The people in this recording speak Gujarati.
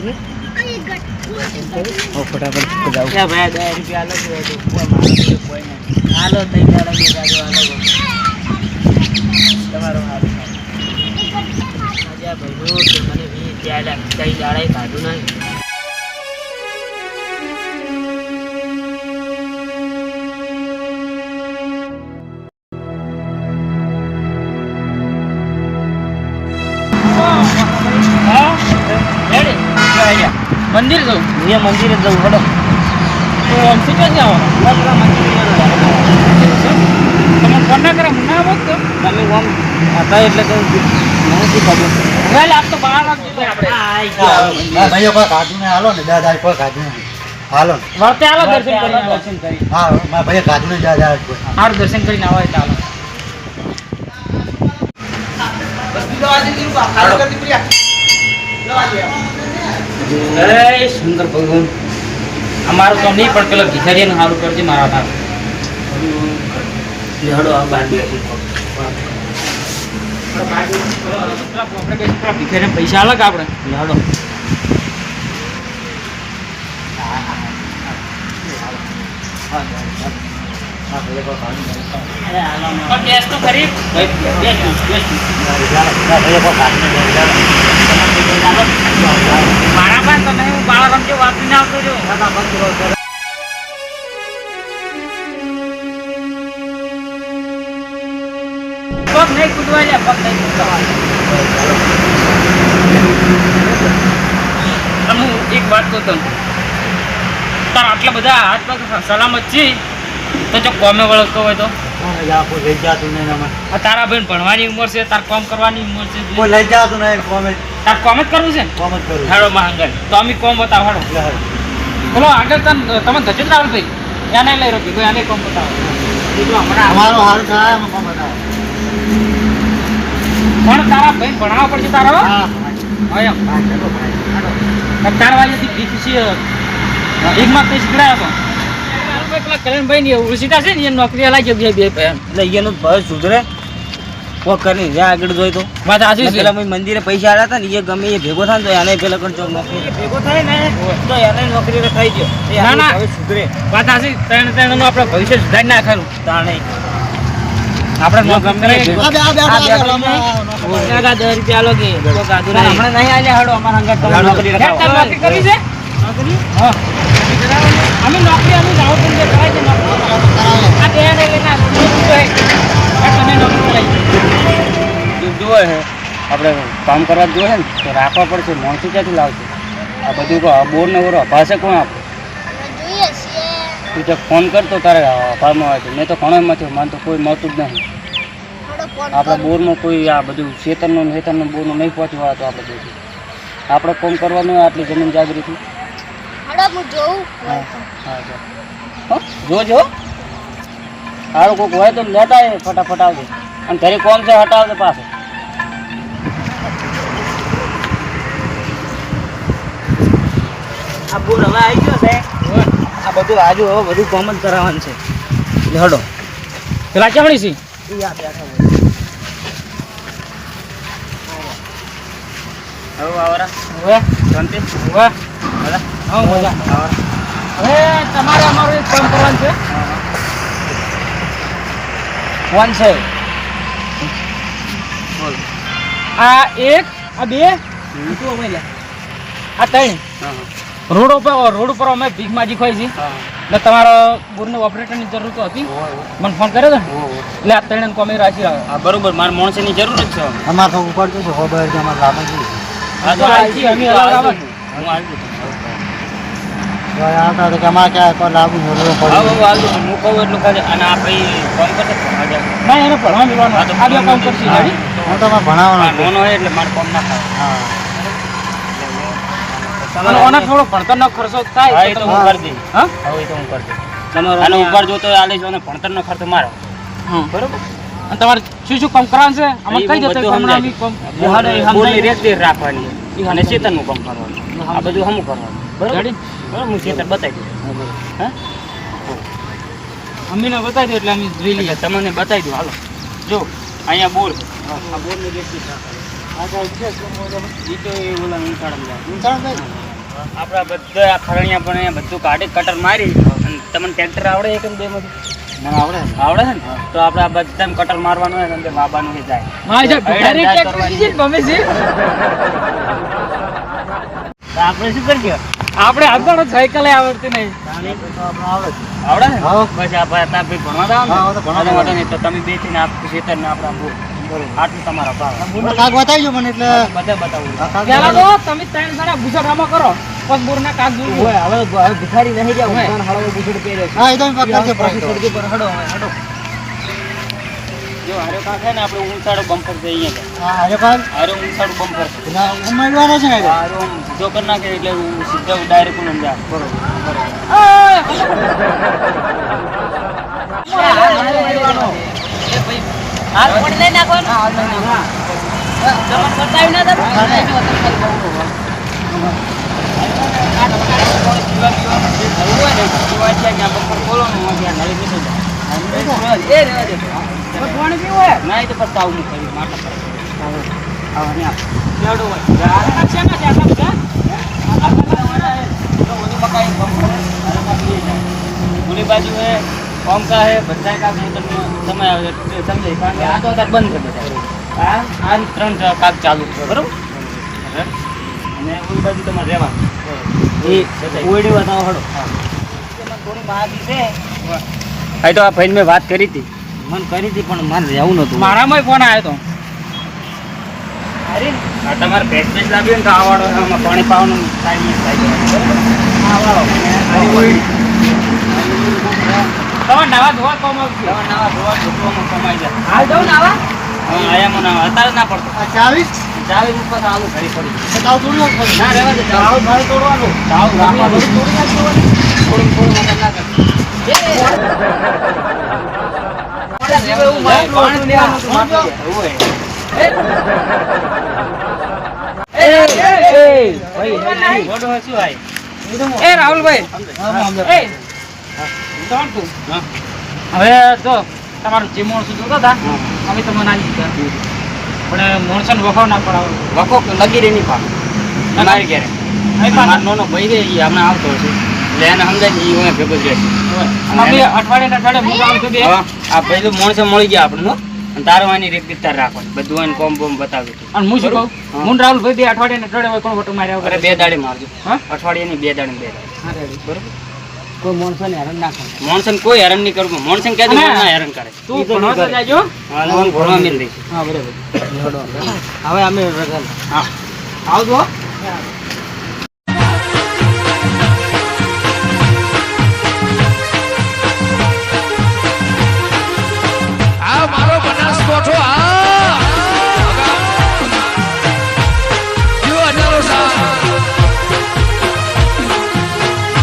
ઓ ફટાફટ જાવ ક્યાં ભાઈ દસ રૂપિયા અલગ હોય તો કોઈ માણસ કોઈ નહીં. હાલો તઈ દાડા હોય તમારો હારું આજે ભાઈ મને વી દાડા કઈ દાડા કાઢું નહીં. હા? મંદિર જવું અહીંયા મંદિરે જવું હડો તો તમે ફોન ના કરે મને આવો તો? તમે ઓમ હતા એટલે તો મને ખબર? વેલ આપ તો બહાર આપણે. ભાઈઓ કોઈ કાઢું હાલો ને દાદા કોઈ કાઢું નહીં હાલો ને. વર્તે આવો દર્શન. દર્શન કરી. હા મારા ભાઈએ કાઢું દાદા કોઈ હારું દર્શન કરીને આવો એટલે હાલો. જય સુંદર ભગવાન. અમારું તો નહીં પણ પેલો ભિખારીને સારું કરજે મારા હાથ હડો આ બાર ભિખારીને પૈસા અલગ આપણે હડો અરે પણ મારા પાસે તમે હું બાળા રમજો વાપરીને આવતો રહ્યો પગ નહીં કૂદવા લે પગ નહીં કૂદવા હું એક વાત કહું તમને તાર આટલા બધા હાથ પગ સલામત છે. તો જો કોમે વળગતો હોય તો. લઈ જાતું નહીં તારા બેન ભણવાની ઉંમર છે તાર કોમ કરવાની ઉંમર છે કોઈ લઈ જાતું નહીં કોમે તાર કોમ જ કરવું છે કોમ જ કરવું હાડો મહાંગલ. તો અમે કોમ બતાવ હાડો બોલો આગળ તમે ધજત રાવલ ભાઈ એને લઈ રોકી કોઈ આને કોમ બતાવો. અમારું થાય એમાં કોમ બતાવો. પણ તારા ભાઈ ભણાવવા પડશે તારો હા, ચલો ભાઈ. તાર વાજેથી બીજી એકમાં કઈ શીખડાયો તો પેલા કલ્યાણભાઈ ની ઉલસીટા છે ને એ નોકરી અલાઈ જગ્યાએ બે ભાઈ એટલે એનું ભય સુધરે કોક કરીને જ્યાં આગળ જોઈ તો વાત સાચી પેલા મેં મંદિરે પૈસા આવ્યા હતા ને એ ગમે એ ભેગો થાય તો એને પેલા કણ ચોક નોકરી ભેગો થાય ને તો એને નોકરી થઈ ગયો ના, ના. સુધરે વાત સાચી ત્રણ ત્રણનું આપણે ભવિષ્ય સુધારી નાખેલું તાણે આપણે ગમે રૂપિયા આલો કે નહીં. હમણાં નહીં આલ્યા હળો અમારા. નોકરી કરવી છે નોકરી? હા અમે નોકરી અમે જાઓ તો જે કરાય છે નોકરી આ બે ને લઈને આ નોકરી તો હે. આ તમે નોકરી લઈ જો જોવે આપણે કામ કરવા જ જોઈએ ને તો રાખવા પડશે માણસો ક્યાંથી લાવશે? આ બધું બોર ને બોર અભાશે કોણ આપે? તું તો ફોન કરતો તારે અભાવમાં આવે તો મેં તો ઘણો એમાંથી મને તો કોઈ મળતું જ નહીં. આપણા બોરનું કોઈ આ બધું ખેતરનું ને ખેતરનું બોરનું નહીં પહોંચવા તો આપણે બધું આપણે કોમ કરવાનું હોય આટલી જમીન જાગૃતિ. હડો હું જોઉં. હા હા જો. જોજો. સારું કોઈક હોય તો લેતા ફટાફટ આવજો. અને ઘરે કોમ છે હટાવજો પાછું. આ બોર હવે આવી ગયો છે. આ બધું આજુ હવે બધું કોમ જ કરાવવાનું છે. એટલે હડો. પેલા બેઠા હોય હવે આવરા હવે શાંતિ. હવે હા મજા. હવે તમારે અમારું એક કામ કરવાનું છે. વન છે. આ એક આ બે આ ત્રણ. રોડ ઉપર રોડ ઉપર અમે ભીખ માજી ખોઈ છે હા. એટલે તમારા બોરને ઓપરેટરની જરૂર તો હતી. મને ફોન કર્યો ને? એટલે આ ત્રણ કોમે રાખી આવે હા બરોબર. મારા માણસની જરૂર જ છે અમારે તો ઉપાડતું છે ખબર છે અમારે લાભ જ હા તો આવી અમે હું આવી એટલું ખાલી અને આ ભાઈ તો. ઓના થોડો ભણતરનો ખર્ચો થાય તો હું કરી તો અને ઉપર જોતો હોય આલીશ અને ભણતરનો ખર્ચો મારો બરોબર અને તમારે શું શું કામ કરવાનું છે કઈ જતો હમણાં કામ સમજાવી રેખ દેખ રાખવાની અને ચેતનનું કામ કરવાનું આ બધું હમ કરવાનું બરોબર? બરોબર? હું ચેતન બતાવી દઉં. હા અમીને બતાવી દો એટલે અમે જોઈ લઈએ. તમને બતાવી દઉં. હાલો. જો અહીંયા બોર. આ બોરની? આપણા બધા ખરણિયા પણ બધું કાઢી કટર મારી. અને તમને ટ્રેક્ટર આવડે એક બે માંથી આવડે આવડે છે ને? તો આપણે આ બધા કટર મારવાનું હોય ને બાબાનું એ જાય. આપણે શું કરીએ? આપણે આગળ સાયકલ આવડતી નહીં. આવડે. બસ આપણે ભણવા દાવ ને? ભણવા. નહીં તો તમે બેથી આપ ખેતર ને આપણા આટલું તમારા ભાવ. મને કાક બતાવી ગયો મને એટલે. બધા બતાવું. પેલા તો તમે ત્રણ જણા ભૂસડામાં કરો પણ બોરના કાગ દૂર હવે હવે ભિખારી નહીં જાવ હોય. હાળો બુસડ પહેર્યો હા એ તો પર હડો હડો. જો હારો કાંક છે ને આપણે ઊંચાડો બમ્પર છે અહીંયા હા અરે કાલ હારો ઊંચાડો બમ્પર છે. પેલા ઉમેદવારો છે ને એ ના હારો આમ જો કરી નાખે એટલે હું સીધા ડાયરેક્ટ ઉલમ જા હાથ પડી લઈ નાખવાનો તમારે બતાવી ના દે પાણી પીવું હોય ના એ બોલો પછી આવું નહીં કર્યું માટલા પર આવા નહીં આવ. લેવડો હોય. આ શેના છે આટલા બધા? તો ઓલી મકાઈ બમ્પર હારો કાંક લઈ જાય. ઓલી બાજુ હે પંખા હે બધા તમને સમય આવે સમજાય કારણ કે આ તો અત્યારે બંધ છે બધા આ આ ત્રણ કાક ચાલુ છે બરોબર? અને ઓલી બાજુ તમારે રહેવાનું. એ બતાવો હડો થોડી માગી છે. હા તો આ ભાઈને મેં વાત કરી હતી. મને કરી હતી પણ મારે રહેવું નતું મારામાંય ફોન આવ્યો તો. આ તમારે ભેંસ ભેંસ લાવી ને તો આ વાળો આમાં પાણી પાવાનું ટાઈમ થાય બરાબર? આ વાળો. આ ઓયડી. તમે નવા ધોવા કોમ આવશે? નવા નવા ધોવા ધોવામાં કમાઈ જાય હાલ જાઉં ને આવા હા, આયા મને અત્યારે ના પડતો. ચાવી ચાવી ઉપર આલુ ઘડી પડી તો તાવ તોડી નાખ પછી. ના રહેવા દે તાવ ભાઈ તોડવાનું. તાવ તોડી નાખવાનું થોડું થોડું મગજ ના કર એ, એ, એ, ભાઈ, ભાઈ, ગોડો હોય શું ભાઈ? એ રાહુલભાઈ હા, હા, સમજાય. એ કોણ તું હા. હવે જો તમારું જે મોણસું જોતો હતા અમે તમને ના દીધા પણ માણસોને વખો ના પડાવો વખો લગી રહી નહીં પાક મારી ઘેરે. નાનો ભાઈ રે હમણાં આવતો હશે એટલે એને સમજાય ઈ હું ભેગો જ અમે અઠવાડિયાના દાડે હું આવું છું બે હા, આ પહેલું માણસો મળી ગયા આપણે તારો આની તારવાની રીત રીતતા રાખવાની બધું એને કોમ બોમ બતાવ્યું હતું. અને હું શું કહું? હું. રાહુલ બે અઠવાડિયાના દાડે હોય કોણ વટો માર્યા અરે બે દાડે મારજો. હા? અઠવાડિયાની બે દાડે બે દાડે. બરોબર? કોઈ માણસોને હેરાન ના કરે. માણસને કોઈ હેરાન નહીં કરવું. માણસને કહે ના હેરાન કરે. તું ભણવા તો જાજો. હા, હું ભણવા મિલ દઈશ. હા બરાબર. હવે અમે હા. આવજો. હો.